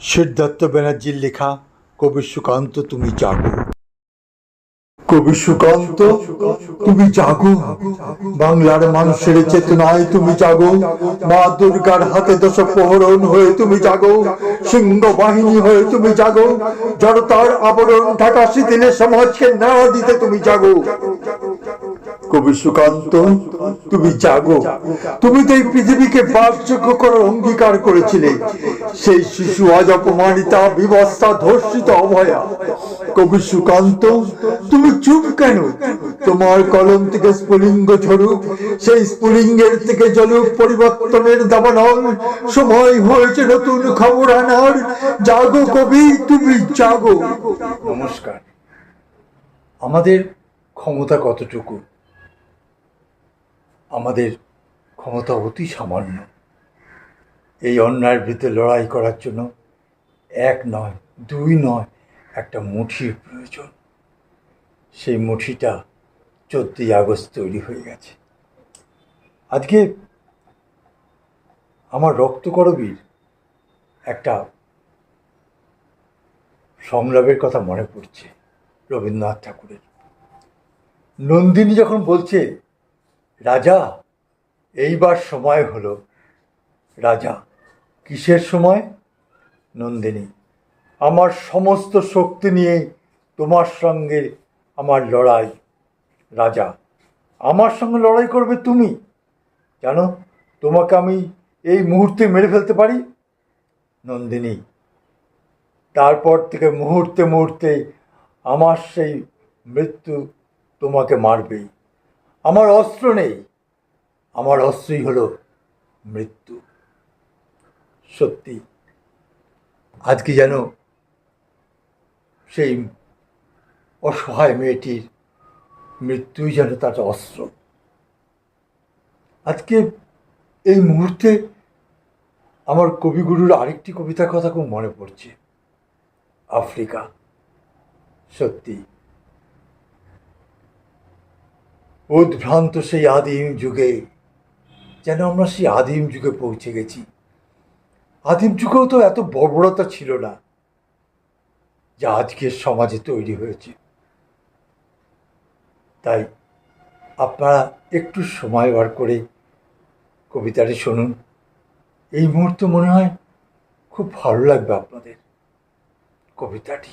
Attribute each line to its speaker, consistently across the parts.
Speaker 1: সিদ্ধার্থ ব্যানার্জির লেখা কবি সুকান্ত তুমি জাগো। কবি সুকান্ত তুমি জাগো। বাংলার মানুষের চেতনায় তুমি জাগো। মা দুর্গার হাতে দশ প্রহরণ হয়ে তুমি জাগো। সিংহ বাহিনী হয়ে তুমি জাগো। জড়তার আবরণ ঢাকা শিথিলে সমাজকে নাড়া দিতে তুমি জাগো। কবি সুকান্ত, তুমি জাগো। তুমি তো এই পৃথিবীকে বাসযোগ্য করার অঙ্গীকার করেছিলে। সেই শিশু আজ অপমানিতা, বিবস্তা, ধর্ষিত অভয়া কবি সুকান্ত, তুমি চুপ কেন? তোমার কলম থেকে স্ফুলিঙ্গ ঝরুক, সেই স্ফুলিঙ্গের থেকে জলুক পরিবর্তনের দাবানল। সময় হয়েছে নতুন খবর আনার। জাগো কবি, তুমি জাগো। নমস্কার। আমাদের ক্ষমতা কতটুকু? আমাদের ক্ষমতা অতি সামান্য। এই অন্যায়ের বিরুদ্ধে লড়াই করার জন্য এক নয়, দুই নয় একটা মুঠির প্রয়োজন। সেই মুঠিটা চোদ্দই আগস্ট তৈরি হয়ে গেছে। আজকে আমার রক্তকরবীর একটা সংলাপের কথা মনে পড়ছে রবীন্দ্রনাথ ঠাকুরের। নন্দিনী যখন বলছে রাজা, এইবার সময় হলো। রাজা, কিসের সময়? নন্দিনী, আমার সমস্ত শক্তি নিয়ে তোমার সঙ্গে আমার লড়াই। রাজা, আমার সঙ্গে লড়াই করবে তুমি? জানো, তোমাকে আমি এই মুহূর্তে মেরে ফেলতে পারি? নন্দিনী, তারপর থেকে মুহূর্তে মুহূর্তে আমার সেই মৃত্যু তোমাকে মারবেই। আমার অস্ত্র নেই। আমার অস্ত্রই হলো মৃত্যু। সত্যি আজকে যেন সেই অসহায় মেয়েটির মৃত্যুই যেন তার অস্ত্র। আজকে এই মুহূর্তে আমার কবিগুরুর আরেকটি কবিতার কথা খুব মনে পড়ছে। আফ্রিকা। সত্যি উদ্ভ্রান্ত সেই আদিম যুগে, যেন আমরা সেই আদিম যুগে পৌঁছে গেছি। আদিম যুগেও তো এত বর্বরতা ছিল না, যা আজকের সমাজে তৈরি হয়েছে। তাই আপনারা একটু সময় বার করে কবিতাটি শুনুন। এই মুহূর্তে মনে হয় খুব ভালো লাগবে আপনাদের কবিতাটি।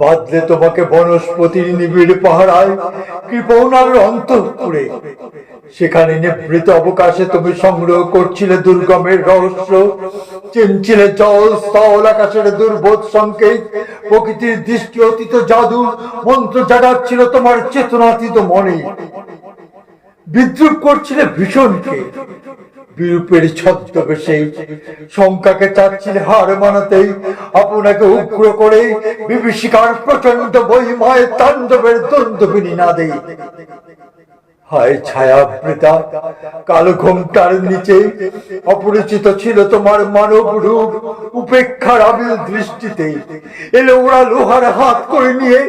Speaker 1: বাদলে তোমাকে বনস্পতির নিবিড় পাহারায় কৃপণার অন্তঃপুরে। সেখানে নিবৃত অবকাশে তুমি সংগ্রহ করছিলে দুর্গমের রহস্য, চিনছিলে জল, স্থল, আকাশের দুর্বোধ সংকেত, প্রকৃতির দৃষ্টি অতীত জাদু, মন্ত্র জাগাচ্ছিল তোমার চেতনাতীত মনে। বিদ্রুপ করছিলে ভীষণকে। বিরূপের ছদ্মবেশে শঙ্কাকে চাচ্ছিল হার মানাতেই, আপনাকে উগ্র করে বিভীষিকার প্রচণ্ড বইময় তাণ্ডবের দ্বন্দ্বিনী না দেই হায় ছায়াবৃতা। কালো ঘোমটার নিচে অপরিচিত ছিল তোমার মানব রূপ উপেক্ষার আবিল দৃষ্টিতে। এলো ওরা লোহার হাত করে নিয়ে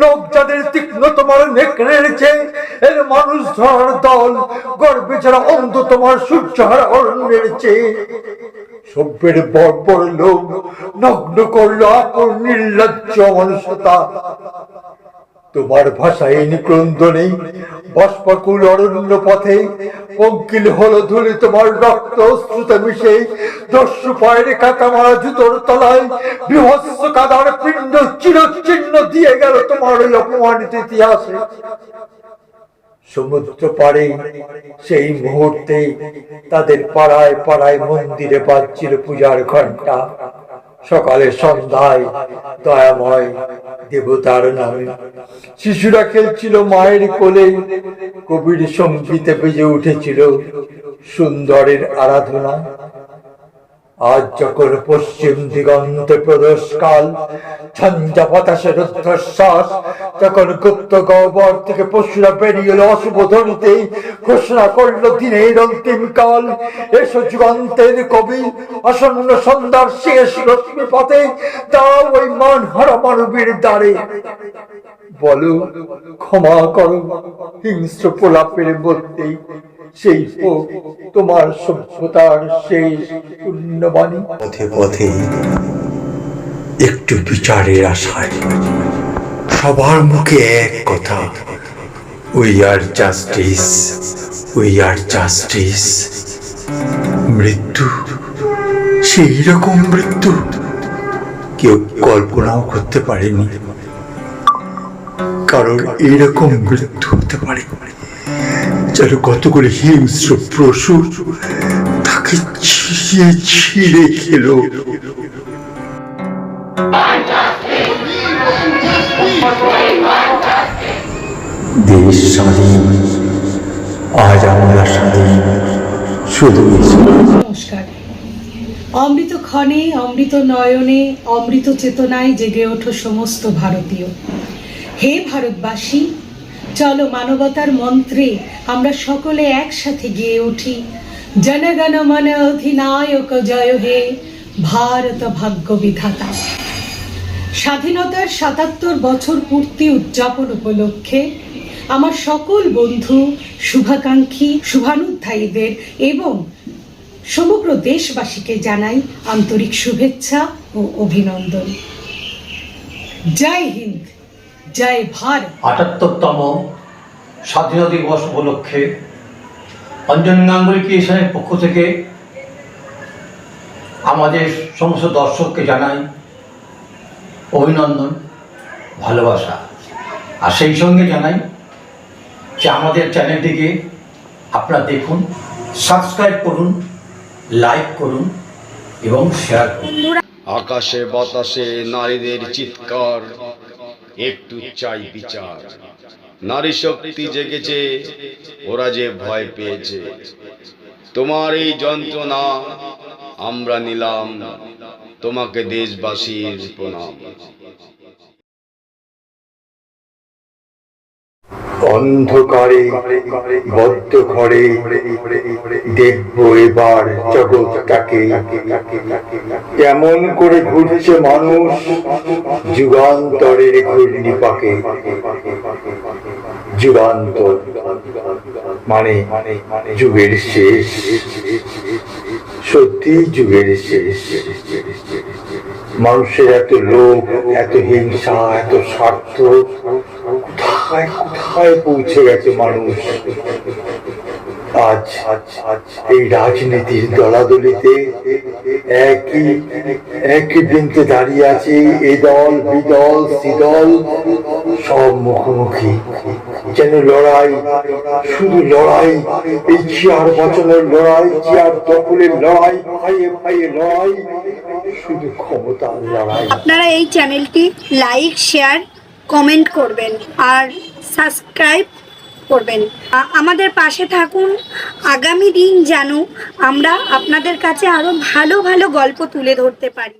Speaker 1: নখ যাদের তীক্ষ্ণ তোমার নেকড়ের চেয়ে। এলো মানুষ ধরার দল, গর্বে যারা অন্ধ তোমার সূর্য হারা অরণ্যের চেয়ে। সভ্যের বর্বর লোক নগ্ন করল আপন নির্লজ্জ মনুষ্যতা। তোমার ভাষায় নিক্রন্দনে বস্পকুল অরণ্য পথে পঙ্কিল হলো ধুলি তোমার রক্ত শ্রুতে মিশে দস্যু পায়ের কাটা মারা জুতোর তলায় বিভৎস কাদার পিণ্ড চিরচিহ্ন দিয়ে গেল তোমার ওই অপমানিত ইতিহাসে। সমুদ্র পারে সেই মুহূর্তে তাদের পাড়ায় পাড়ায় মন্দিরে বাজছিল পূজার ঘণ্টা সকালে সন্ধ্যায় দয়াময় দেবতার নামে। শিশুরা খেলছিল মায়ের কোলে, কবির সঙ্গীতে বেজে উঠেছিল সুন্দরের আরাধনা। আজ যখন পশ্চিম দিগন্তে প্রদোষকাল ঝঞ্ঝা বাতাসের রুদ্ধশ্বাস যখন গুপ্ত গহ্বর থেকে পশুরা বেরিয়ে এলো অশুভ ধ্বনিতে, ঘোষণা করল দিনের অন্তিম কাল। এসো যুগান্তের কবি, আসন্ন সন্ধ্যার শেষ রশ্মি পথে দাও ওই মান হারা মানবীর দ্বারে। বলো, ক্ষমা করো, হিংস্র প্রলাপের মধ্যেই সেই হোক তোমার সভ্যতার শেষ পুণ্যবাণী পথে পথে একটু বিচারের আশায় সবার মুখে এক কথা we are justice we are justice মৃত্যু, সেই রকম মৃত্যু কেউ কল্পনাও করতে পারেনি। কারণ এইরকম মৃত্যু হতে পারে। যেন কতগুলো হিংস্র পশু তাকে ছিঁড়ে ছিঁড়ে খেলো। দেশ স্বাধীন আজ আমরা স্বাধীন শুধু
Speaker 2: নমস্কার। অমৃত ক্ষণে অমৃত নয়নে অমৃত চেতনায় জেগে ওঠো সমস্ত ভারতীয়। হে ভারতবাসী চলো মানবতার মন্ত্রে আমরা সকলে একসাথে গিয়ে উঠি। জনগণ মন অধিনায়ক জয় হে, ভারত ভাগ্য বিধাতা। স্বাধীনতার সাতাত্তর বছর পূর্তি উদযাপন উপলক্ষে আমার সকল বন্ধু, শুভাকাঙ্ক্ষী, শুভানুধ্যায়ীদের এবং সমগ্র দেশবাসীকে জানাই আন্তরিক শুভেচ্ছা ও অভিনন্দন। জয় হিন্দ। জয় ভারত।
Speaker 3: আটাত্তরতম স্বাধীনতা দিবস উপলক্ষে অঞ্জন গাঙ্গুলি ক্রিয়েশনের পক্ষ থেকে আমাদের সমস্ত দর্শককে জানাই অভিনন্দন ভালোবাসা। আর সেই সঙ্গে জানাই যে আমাদের চ্যানেলটিকে আপনারা দেখুন সাবস্ক্রাইব করুন লাইক করুন এবং শেয়ার করুন।
Speaker 4: আকাশে বাতাসে নারীদের চিৎকার। একটু চাই বিচার। নারী শক্তি জেগেছে, ওরা যে ভয় পেয়েছে। তোমার এই যন্ত্রণা আমরা নিলাম, তোমাকে দেশবাসীর প্রণাম।
Speaker 1: অন্ধকারে, বদ্ধ ঘরে দেখব এবার জগৎটাকে কেমন করে ঘুরছে মানুষ যুগান্তরের ঘূর্ণি পাকে যুগান্তর মানে যুগের শেষ। সত্যি যুগের শেষ। মানুষের এত লোভ, এত হিংসা, এত স্বার্থ, কোথায় কোথায় পৌঁছে গেছে মানুষ? আজ, এই রাজনীতির দলাদলিতে একই একই বৃন্তে দাঁড়িয়ে আছে এ দল বিদল সিদল সব মুখোমুখি। যেন লড়াই, শুধু লড়াই, এই চেয়ার বচনের লড়াই চেয়ার দখলের লড়াই, ভাইয়ে ভাইয়ে লড়াই, শুধু ক্ষমতার লড়াই।
Speaker 5: আপনারা এই চ্যানেলটি লাইক, শেয়ার, কমেন্ট করবেন। আর সাবস্ক্রাইব করবেন। আমাদের পাশে থাকুন। আগামী দিন যেন আমরা আপনাদের কাছে আরও ভালো ভালো গল্প তুলে ধরতে পারি।